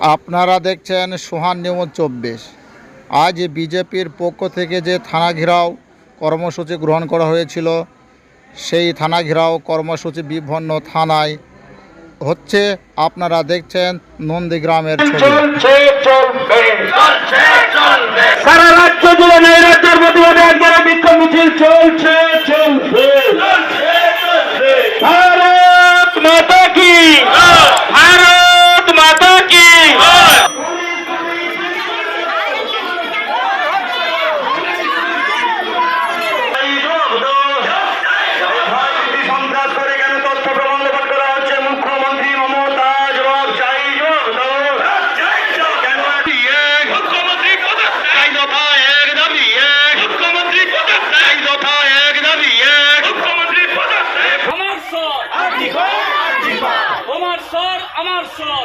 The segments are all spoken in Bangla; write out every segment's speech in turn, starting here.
আপনারা দেখছেন সোহান নিউজ চব্বিশ। আজ বিজেপির পক্ষ থেকে যে থানা ঘেরাও কর্মসূচি গ্রহণ করা হয়েছিল সেই থানা ঘেরাও কর্মসূচি বিভিন্ন থানায় হচ্ছে। আপনারা দেখছেন নন্দীগ্রামের ছবি। সারা রাজ্য জুড়ে নৈরাজ্যের প্রতিবাদে একবারে বিক্ষোভ মিছিল চলছে স্বর আমার স্বর।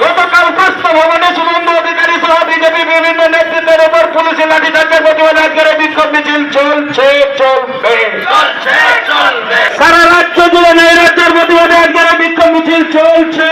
গতকাল পুষ্প ভবনে শুভেন্দু অধিকারী সহ বিজেপি বিভিন্ন নেতৃত্বের উপর পুলিশের লাঠিচার্জের বিক্ষোভ মিছিল। চলছে চলবে। সারা রাজ্য জুড়ে নৈরাজ্যের প্রতিবাদে আজকের বিক্ষোভ মিছিল। চলছে